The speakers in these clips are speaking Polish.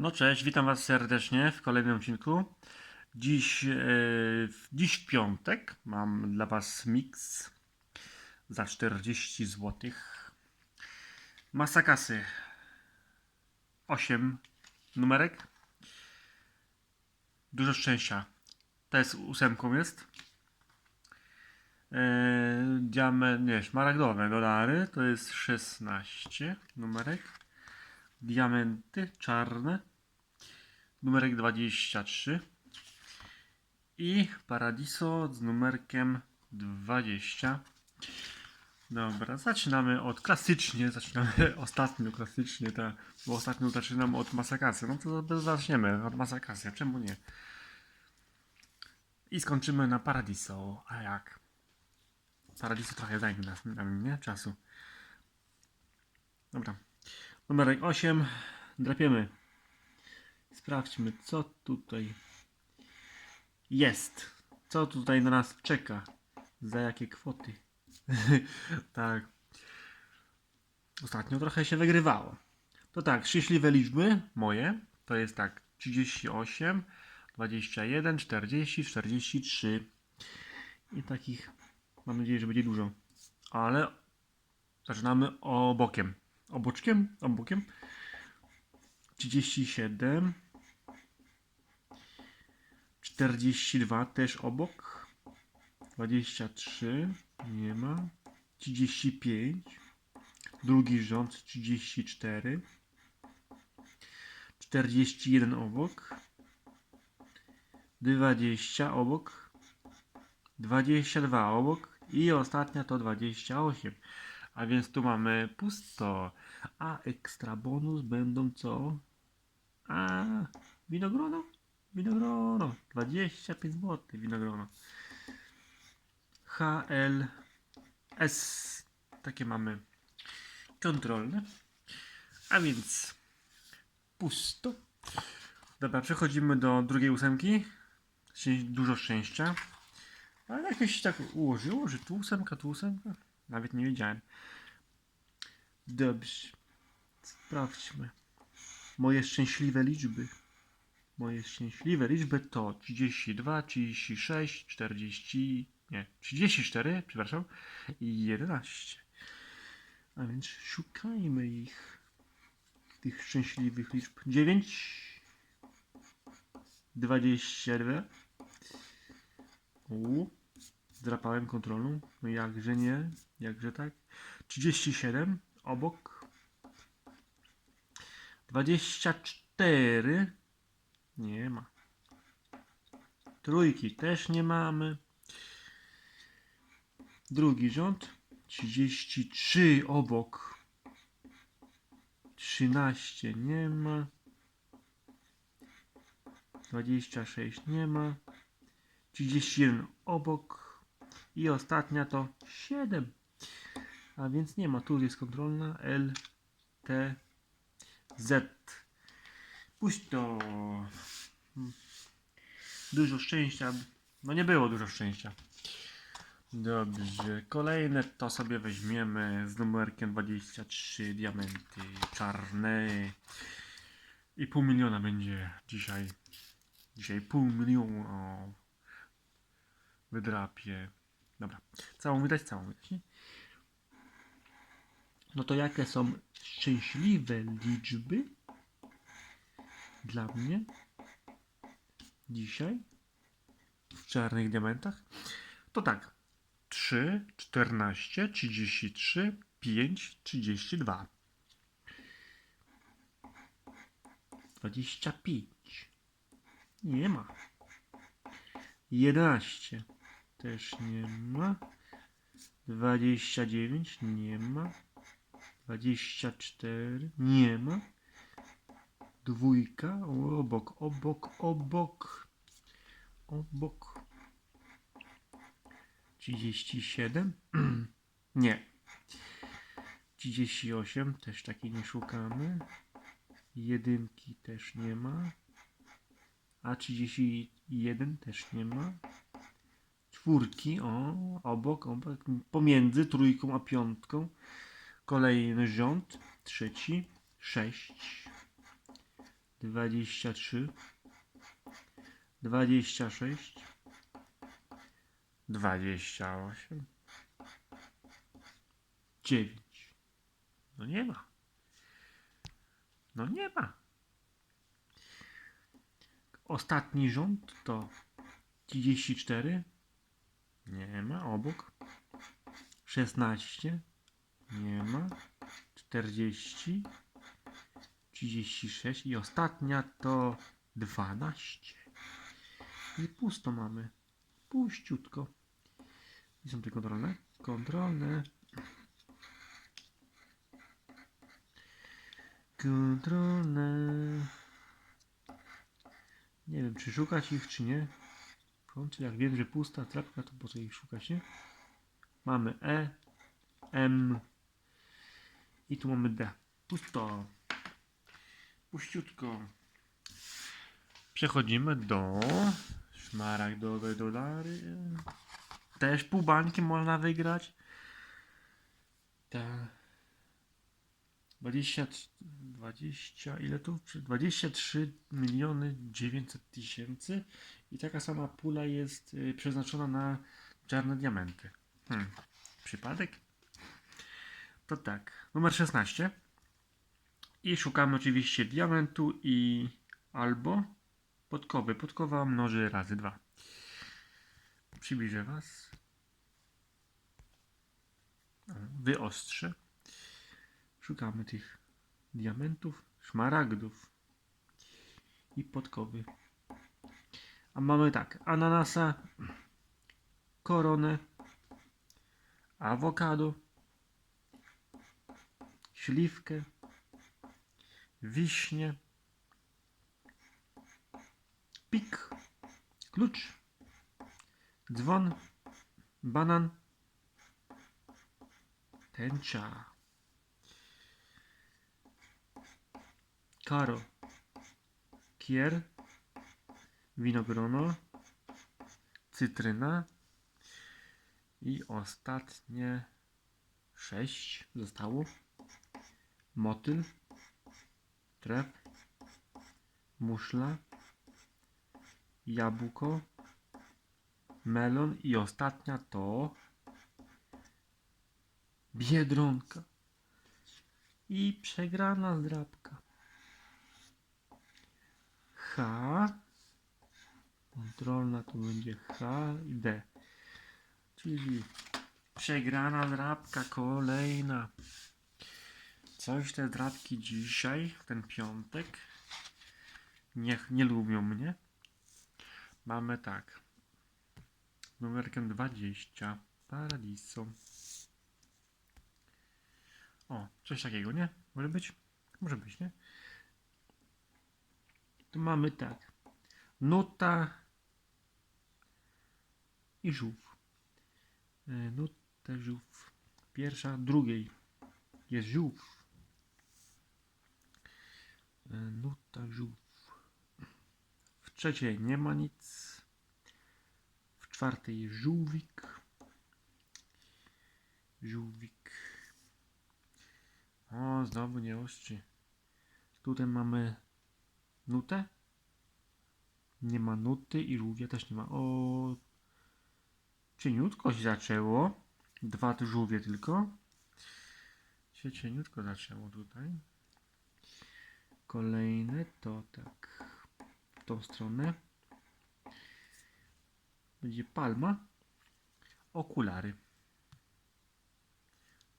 No cześć, witam Was serdecznie w kolejnym odcinku. Dziś, w- dziś w piątek mam dla Was mix za 40 zł. Masa kasy 8 numerek. Dużo szczęścia. To jest ósemką jest. E, diament, nie, szmaragdowe dolary to jest 16 numerek. Diamenty czarne numerek 23 i Paradiso z numerkiem 20. Dobra, zaczynamy od klasycznie, zaczynamy ostatnio klasycznie, ta, bo ostatnio zaczynamy od Masakasy. No to zaczniemy od Masakasy, czemu nie? I skończymy na Paradiso, a jak? Paradiso trochę zajmie nas, nam, nie? Czasu. Dobra. Numerek 8. Drapiemy. Sprawdźmy, co tutaj jest. Co tutaj na nas czeka. Za jakie kwoty. tak. Ostatnio trochę się wygrywało. To tak, szczęśliwe liczby moje to jest tak 38, 21, 40, 43. I takich mam nadzieję, że będzie dużo. Ale zaczynamy obokiem. Oboczkiem? Obokiem. 37. 42 też obok. 23 nie ma. 35. Drugi rząd 34. 41 obok. 20 obok. 22 obok. I ostatnia to 28. A więc tu mamy pusto. A ekstra bonus będą co? A winogrono? Winogrono. 25 zł winogrono. HL S. Takie mamy kontrolne. A więc pusto. Dobra, przechodzimy do drugiej ósemki. Dużo szczęścia. Ale jakoś tak ułożyło, że tu ósemka, tu ósemka. Nawet nie wiedziałem. Dobrze. Sprawdźmy. Moje szczęśliwe liczby. Moje szczęśliwe liczby to 32, 36, 40, nie, 34, przepraszam, i 11. A więc szukajmy ich. Tych szczęśliwych liczb. 9, 22. U. Zdrapałem kontrolną. No jakże nie, jakże tak. 37 obok. 24 nie ma. Trójki też nie mamy. Drugi rząd. 33 obok. 13 nie ma. 26 nie ma. 31 obok. I ostatnia to 7. A więc nie ma. Tu jest kontrolna. L, T, Z. Puść to. Dużo szczęścia. No nie było dużo szczęścia. Dobrze. Kolejne to sobie weźmiemy z numerkiem 23 diamenty czarne. I pół miliona będzie dzisiaj. Dzisiaj pół miliona. Wydrapię. Dobra. Całą wydać, całą wydać, nie? No to jakie są szczęśliwe liczby dla mnie dzisiaj w czarnych diamentach? To tak. 3, 14, 33, 5, 32. 25. Nie ma. 11. Też nie ma. 29. Nie ma. 24. Nie ma. Dwójka. Obok, obok, obok. Obok. 37. Nie. 38. Też takiej nie szukamy. Jedynki też nie ma. A 31 też nie ma. Czwórki, o, obok, obok, pomiędzy trójką a piątką. Kolejny rząd, trzeci, sześć, dwadzieścia trzy, dwadzieścia sześć, dwadzieścia osiem, dziewięć. No nie ma. No nie ma. Ostatni rząd to 34. Nie ma. Obok. 16. Nie ma. 40. 36. I ostatnia to 12. I pusto mamy. Puściutko. I są te kontrolne? Kontrolne. Kontrolne. Nie wiem, czy szukać ich, czy nie. W końcu, jak wiem, że pusta trapka, to po co ich szukać, nie? Mamy E, M i tu mamy D. Pusto. Puściutko. Przechodzimy do szmaragdowe dolary. Też pół bańki można wygrać. Tak. 20, 20, ile tu? 23 miliony 900 tysięcy i taka sama pula jest y, przeznaczona na czarne diamenty. Hmm. Przypadek? To tak, numer 16 i szukamy oczywiście diamentu i albo podkowy. Podkowa mnoży razy 2. Przybliżę Was. Wyostrzę. Szukamy tych diamentów, szmaragdów i podkowy. A mamy tak, ananasa, koronę, awokado, śliwkę, wiśnie, pik, klucz, dzwon, banan, tęcza. Karo. Kier. Winogrono. Cytryna. I ostatnie sześć zostało. Motyl. Tref. Muszla. Jabłko. Melon. I ostatnia to Biedronka. I przegrana zdrabka. H. Kontrolna to będzie H i D. Czyli przegrana drapka kolejna. Coś te drapki dzisiaj, ten piątek, niech nie lubią mnie. Mamy tak. Numerkiem 20. Paradiso. O, coś takiego, nie? Może być? Może być, nie? Tu mamy tak. Nuta i żółw. E, Nuta, żółw. Pierwsza, drugiej jest żółw. E, Nuta, żółw. W trzeciej nie ma nic. W czwartej żółwik. Żółwik. O, znowu nie ostrzy. Tutaj mamy nutę. Nie ma nuty i żółwia też nie ma. O, cieniutko się zaczęło. Dwa żółwie tylko. Się cieniutko zaczęło tutaj. Kolejne to tak w tą stronę. Będzie palma. Okulary.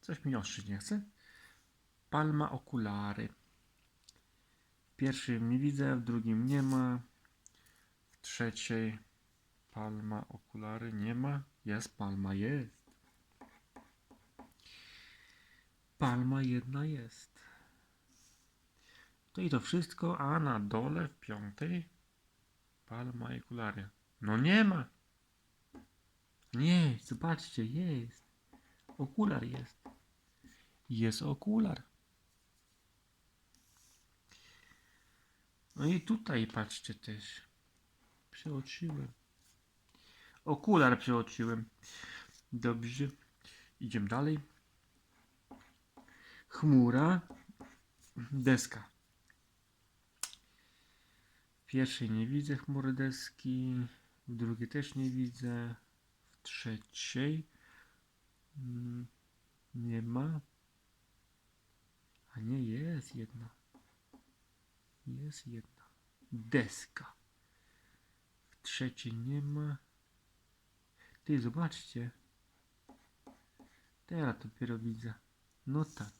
Coś mi ostrzyć nie chce. Palma okulary. W pierwszym nie widzę, w drugim nie ma. W trzeciej palma okulary nie ma. Jest palma, jest. Palma jedna jest. To i to wszystko, a na dole w piątej palma okulary. No nie ma. Nie, zobaczcie, jest. Okular jest. Jest okular. No i tutaj patrzcie też. Przeoczyłem. Okular przeoczyłem. Dobrze. Idziemy dalej. Chmura. Deska. Pierwszej nie widzę chmury deski, w drugiej też nie widzę, w trzeciej mm, nie ma. A nie, jest jedna. Jest jedna. Deska. W trzeciej nie ma. Ty, zobaczcie. Teraz dopiero widzę. No tak.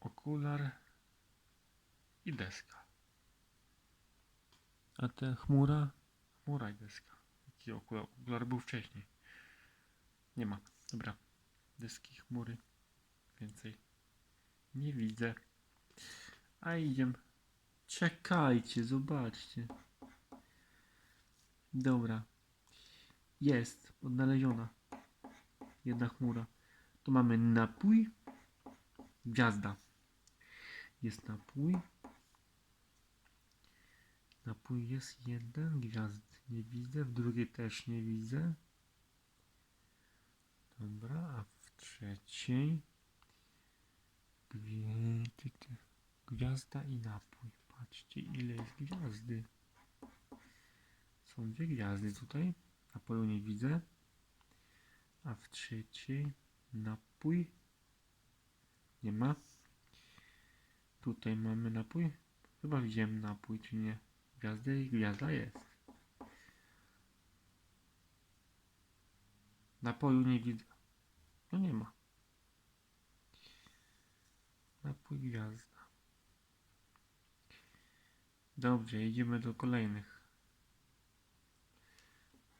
Okular i deska. A te chmura? Chmura deska. Jaki okular? Okular był wcześniej. Nie ma. Dobra. Deski, chmury. Więcej. Nie widzę. A idziemy. Czekajcie, zobaczcie. Dobra. Jest odnaleziona. Jedna chmura. Tu mamy napój. Gwiazda. Jest napój. Napój jest jeden. Gwiazd nie widzę. W drugiej też nie widzę. Dobra, a w trzeciej. Gwiazda i napój. Patrzcie, ile jest gwiazdy. Są dwie gwiazdy tutaj. Napoju nie widzę. A w trzeciej napój. Nie ma. Tutaj mamy napój. Chyba widziałem napój, czy nie? Gwiazdy i gwiazda jest. Napoju nie widzę. No nie ma. Napój gwiazda. Dobrze, idziemy do kolejnych.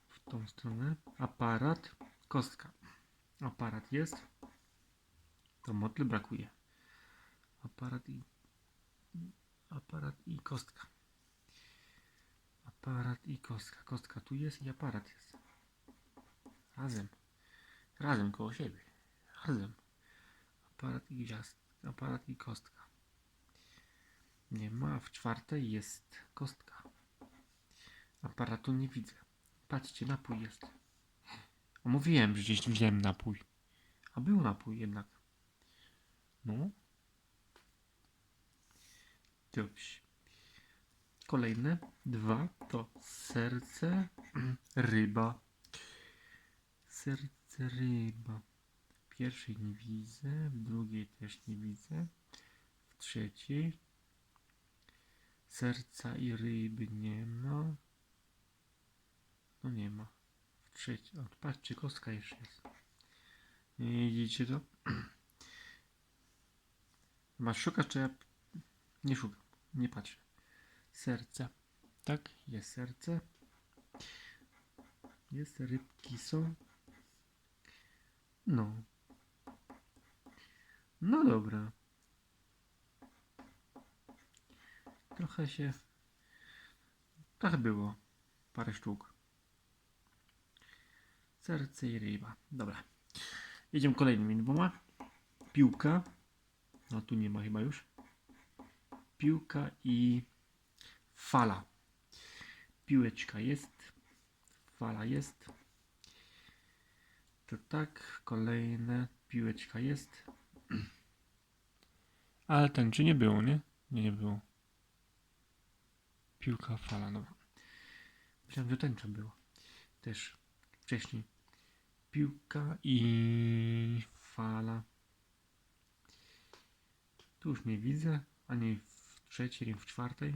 W tą stronę. Aparat, kostka. Aparat jest. To motyl brakuje. Aparat i aparat i kostka. Aparat i kostka. Kostka tu jest i aparat jest. Razem. Razem koło siebie. Razem. Aparat i gwiazd. Aparat i kostka. Nie ma. W czwartej jest kostka. Aparatu nie widzę. Patrzcie, napój jest. Mówiłem, że gdzieś widziałem napój. A był napój jednak. No. Dobrze. Kolejne dwa to serce, ryba. Serce, ryba. W pierwszej nie widzę, w drugiej też nie widzę, w trzeciej serca i ryby nie ma. No nie ma. W trzeciej, patrzcie, kostka jeszcze jest. Nie widzicie to? Masz szukać, czy ja nie szukam, nie patrzę. Serce. Tak, jest serce. Jest rybki są. No. No dobra. Trochę się. Trochę było. Parę sztuk. Serce i ryba. Dobra. Jedziemy kolejnymi dwoma. Piłka. No tu nie ma chyba już. Piłka i fala. Piłeczka jest. Fala jest. To tak, kolejne. Piłeczka jest. Ale ten czy nie było, nie? Nie, nie było. Piłka, fala, dobra. Myślałem, że tęcza była. Też wcześniej. Piłka i fala. Tu już nie widzę, ani w trzeciej, ani w czwartej.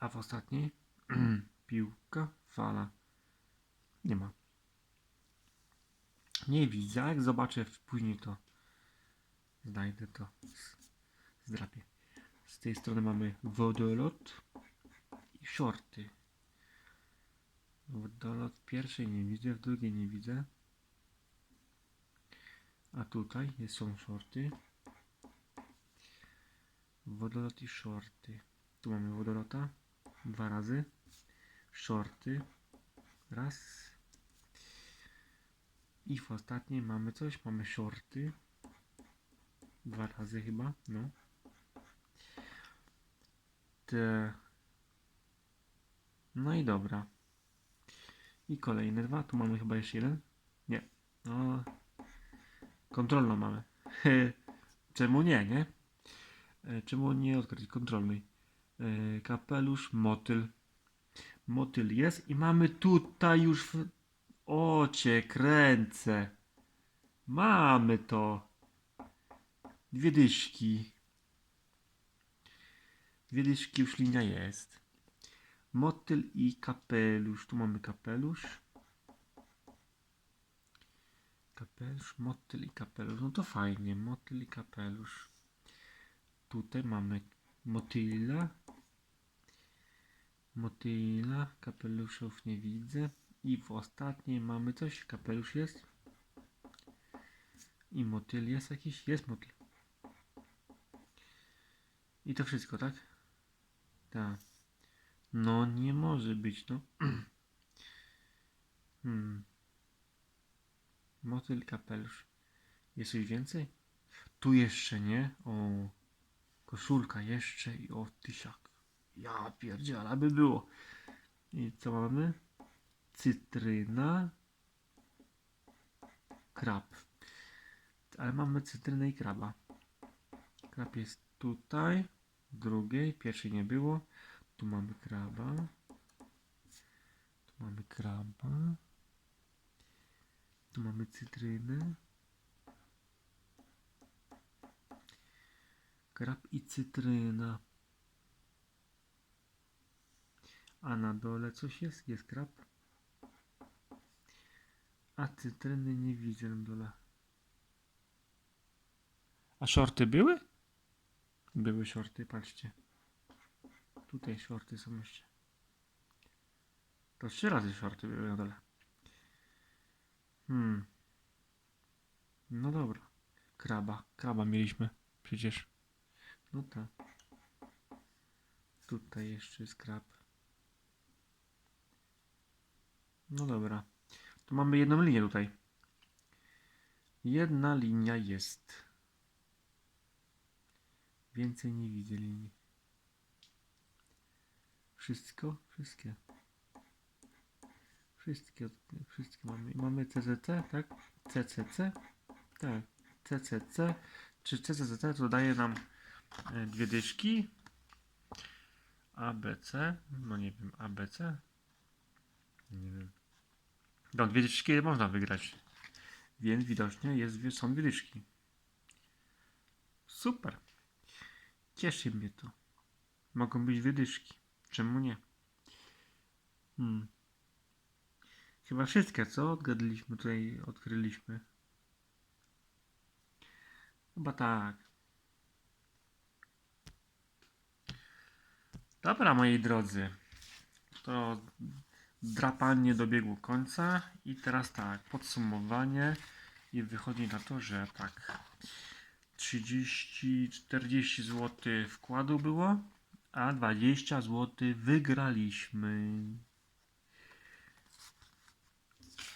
A w ostatniej piłka, fala. Nie ma. Nie widzę, jak zobaczę później to znajdę to. Zdrapię. Z tej strony mamy wodolot i shorty. Wodolot w pierwszej nie widzę, w drugiej nie widzę. A tutaj są shorty. Wodolot i shorty. Tu mamy wodolota. Dwa razy. Shorty. Raz. I w ostatniej mamy coś. Mamy shorty. Dwa razy chyba. No. Te. No i dobra. I kolejne dwa. Tu mamy chyba jeszcze jeden. Nie. No. Kontrolną mamy. Czemu nie, nie? E, Czemu nie odkryć kontrolnej? Yy, kapelusz, motyl. Motyl jest i mamy tutaj już. W... O, kręcę. Mamy to. Dwie dyszki. Dwie dyszki już linia jest. Motyl i kapelusz. Tu mamy kapelusz. Kapelusz, motyl i kapelusz. No to fajnie. Motyl i kapelusz. Tutaj mamy motyla. Motyla. Kapeluszów nie widzę. I w ostatniej mamy coś. Kapelusz jest. I motyl jest jakiś. Jest motyl. I to wszystko, tak? Tak. No nie może być, no. hmm. Motyl, kapelusz. Jest coś więcej? Tu jeszcze nie. O. Koszulka jeszcze i o tysiak. Ja pierdziela, aby było. I co mamy? Cytryna. Krab. Ale mamy cytrynę i kraba. Krab jest tutaj. Drugiej. Pierwszej nie było. Tu mamy kraba. Tu mamy kraba. Tu mamy cytrynę. Krab i cytryna. A na dole coś jest? Jest krab. A cytryny nie widzę na dole. A shorty były? Były shorty, patrzcie. Tutaj shorty są jeszcze. To trzy razy shorty były na dole. Hmm. No dobra. Kraba. Kraba mieliśmy. Przecież. No tak. Tutaj jeszcze jest krab. No dobra. Tu mamy jedną linię tutaj. Jedna linia jest. Więcej nie widzę linii. Wszystko? Wszystkie. Wszystkie, wszystkie mamy. Mamy CCC, tak? CCC? Tak. CCC. Czy CCC to daje nam dwie dyszki? ABC? No nie wiem, ABC? Nie wiem. No, dwie dyszki można wygrać. Więc widocznie jest, są dwie dyszki. Super. Cieszy mnie to. Mogą być wydyszki. Czemu nie? Hmm. Chyba wszystkie, co? Odgadliśmy tutaj, odkryliśmy. Chyba tak. Dobra, moi drodzy. To drapanie dobiegło końca. I teraz tak, podsumowanie. I wychodzi na to, że tak. 30-40 zł wkładu było, a 20 zł wygraliśmy.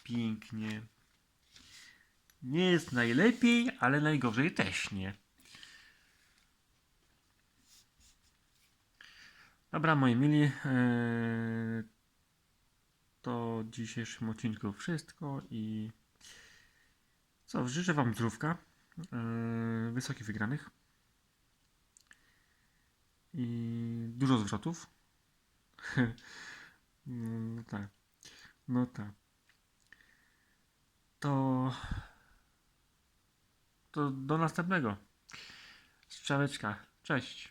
Pięknie. Nie jest najlepiej, ale najgorzej też nie. Dobra, moi mili, eee, to w dzisiejszym odcinku wszystko i co, życzę Wam zdrówka, eee, wysokich wygranych i dużo zwrotów. no tak, no tak. To, to do następnego. Strzałeczka. Cześć.